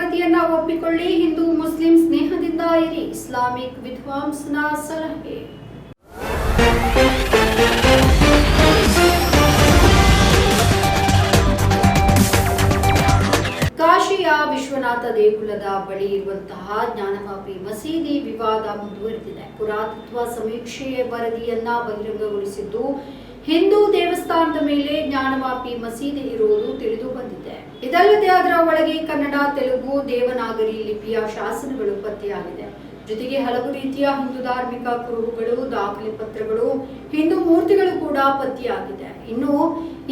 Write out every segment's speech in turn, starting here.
ವರದಿಯನ್ನ ಒಪ್ಪಿಕೊಳ್ಳಿ, ಹಿಂದೂ ಮುಸ್ಲಿಂ ಸ್ನೇಹದಿಂದ ಇರಿ. ಇಸ್ಲಾಮಿಕ್ ವಿದ್ವಾಂಸನ ಸಲಹೆ. ಕಾಶಿಯ ವಿಶ್ವನಾಥ ದೇಗುಲದ ಬಳಿ ಇರುವಂತಹ ಜ್ಞಾನಪಾಪಿ ಮಸೀದಿ ವಿವಾದ ಮುಂದುವರೆದಿದೆ. ಪುರಾತತ್ವ ಸಮೀಕ್ಷೆಯ ವರದಿಯನ್ನ ಬಹಿರಂಗಗೊಳಿಸಿದ್ದು, ಹಿಂದೂ ದೇವಸ್ಥಾನದ ಮೇಲೆ ಜ್ಞಾನವಾಪಿ ಮಸೀದಿ ಇರುವುದು ತಿಳಿದು ಬಂದಿದೆ. ಇದಲ್ಲದೆ ಅದರ ಒಳಗೆ ಕನ್ನಡ, ತೆಲುಗು, ದೇವನಾಗರಿ ಲಿಪಿಯ ಶಾಸನಗಳು ಪತ್ತೆಯಾಗಿದೆ. ಜೊತೆಗೆ ಹಲವು ರೀತಿಯ ಹಿಂದೂ ಧಾರ್ಮಿಕ ಕುರುಹುಗಳು, ದಾಖಲೆ ಪತ್ರಗಳು, ಹಿಂದೂ ಮೂರ್ತಿಗಳು ಕೂಡ ಪತ್ತೆಯಾಗಿದೆ. ಇನ್ನು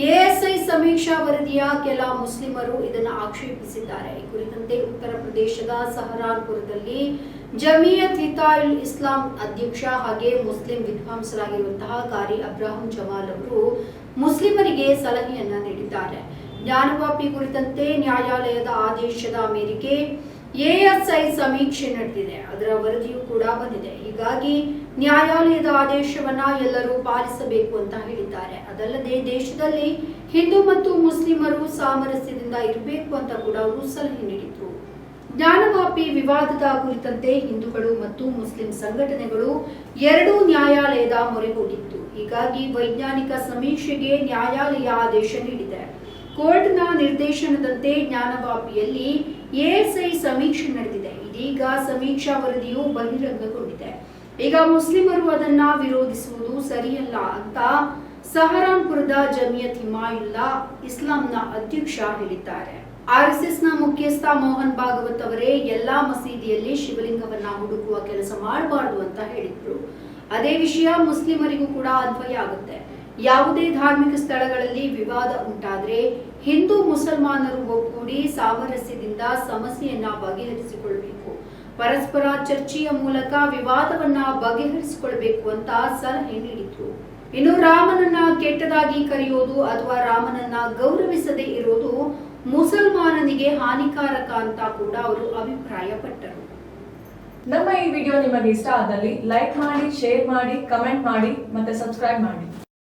ಎಎಸ್ಐ ಸಮೀಕ್ಷಾ ವರದಿಯ ಕೆಲ ಮುಸ್ಲಿಮರು ಇದನ್ನು ಆಕ್ಷೇಪಿಸಿದ್ದಾರೆ. ಈ ಕುರಿತಂತೆ ಉತ್ತರ ಪ್ರದೇಶದ ಸಹರಾನ್ಪುರದಲ್ಲಿ ಜಮಿಯತ್ ಹಿತಾಯುಲ್ ಇಸ್ಲಾಂ ಅಧ್ಯಕ್ಷ ಹಾಗೆ ಮುಸ್ಲಿಂ ವಿದ್ವಾಂಸರಾಗಿರುವಂತಹ ಕಾರಿ ಅಬ್ರಾಹಂ ಜಮಾಲ್ ಅವರು ಮುಸ್ಲಿಮರಿಗೆ ಸಲಹೆಯನ್ನ ನೀಡಿದ್ದಾರೆ. ಜ್ಞಾನವಾಪಿ ಕುರಿತಂತೆ ನ್ಯಾಯಾಲಯದ ಆದೇಶದ ಮೇರೆಗೆ ಎಎಸ್ಐ ಸಮೀಕ್ಷೆ ನಡೆದಿದೆ. ಅದರ ವರದಿಯೂ ಕೂಡ ಬಂದಿದೆ. ಹೀಗಾಗಿ ನ್ಯಾಯಾಲಯದ ಆದೇಶವನ್ನ ಎಲ್ಲರೂ ಪಾಲಿಸಬೇಕು ಅಂತ ಹೇಳಿದ್ದಾರೆ. ಅದಲ್ಲದೆ ದೇಶದಲ್ಲಿ ಹಿಂದೂ ಮತ್ತು ಮುಸ್ಲಿಮರು ಸಾಮರಸ್ಯದಿಂದ ಇರಬೇಕು ಅಂತ ಕೂಡ ಅವರು ಸಲಹೆ ನೀಡಿದ್ರು. ಜ್ಞಾನವಾಪಿ ವಿವಾದದ ಕುರಿತಂತೆ ಹಿಂದೂಗಳು ಮತ್ತು ಮುಸ್ಲಿಂ ಸಂಘಟನೆಗಳು ಎರಡೂ ನ್ಯಾಯಾಲಯದ ಮೊರೆ ಹೋಗಿತ್ತು ಹೀಗಾಗಿ ವೈಜ್ಞಾನಿಕ ಸಮೀಕ್ಷೆಗೆ ನ್ಯಾಯಾಲಯ ಆದೇಶ ನೀಡಿದೆ. ಕೋರ್ಟ್ನ ನಿರ್ದೇಶನದಂತೆ ಜ್ಞಾನವಾಪಿಯಲ್ಲಿ ಎಎಸ್ಐ ಸಮೀಕ್ಷೆ ನಡೆದಿದೆ. ಇದೀಗ ಸಮೀಕ್ಷಾ ವರದಿಯು ಬಹಿರಂಗಗೊಂಡಿದೆ. ಈಗ ಮುಸ್ಲಿಮರು ಅದನ್ನ ವಿರೋಧಿಸುವುದು ಸರಿಯಲ್ಲ ಅಂತ ಸಹರಾನ್ಪುರದ ಜಮಿಯತ್ ಹಿಮಾಯುಲ್ಲಾ ಇಸ್ಲಾಂನ ಅಧ್ಯಕ್ಷ ಹೇಳಿದ್ದಾರೆ. ಆರ್ಎಸ್ಎಸ್ನ ಮುಖ್ಯಸ್ಥ ಮೋಹನ್ ಭಾಗವತ್ ಅವರೇ ಎಲ್ಲಾ ಮಸೀದಿಯಲ್ಲಿ ಶಿವಲಿಂಗವನ್ನ ಹುಡುಕುವ ಕೆಲಸ ಮಾಡಬಾರದು ಅಂತ ಹೇಳಿದ್ರು. ಅದೇ ವಿಷಯ ಮುಸ್ಲಿಮರಿಗೂ ಕೂಡ ಅನ್ವಯ ಆಗುತ್ತೆ. ಯಾವುದೇ ಧಾರ್ಮಿಕ ಸ್ಥಳಗಳಲ್ಲಿ ವಿವಾದ ಉಂಟಾದ್ರೆ ಹಿಂದೂ ಮುಸಲ್ಮಾನರು ಒಗ್ಗೂಡಿ ಸಾಮರಸ್ಯದಿಂದ ಸಮಸ್ಯೆಯನ್ನ ಬಗೆಹರಿಸಿಕೊಳ್ಬೇಕು. ಪರಸ್ಪರ ಚರ್ಚೆಯ ಮೂಲಕ ವಿವಾದವನ್ನ ಬಗೆಹರಿಸಿಕೊಳ್ಬೇಕು ಅಂತ ಸಲಹೆ ನೀಡಿದ್ರು. ಇನ್ನು ರಾಮನನ್ನ ಕೆಟ್ಟದಾಗಿ ಕರೆಯೋದು ಅಥವಾ ರಾಮನನ್ನ ಗೌರವಿಸದೆ ಇರೋದು ಮುಸಲ್ಮಾನನಿಗೆ ಹಾನಿಕಾರಕ ಅಂತ ಕೂಡ ಅವರು ಅಭಿಪ್ರಾಯಪಟ್ಟರು. ನಮ್ಮ ಈ ವಿಡಿಯೋ ನಿಮಗೆ ಇಷ್ಟ ಆದಲ್ಲಿ ಲೈಕ್ ಮಾಡಿ, ಶೇರ್ ಮಾಡಿ, ಕಮೆಂಟ್ ಮಾಡಿ ಮತ್ತೆ ಸಬ್ಸ್ಕ್ರೈಬ್ ಮಾಡಿ.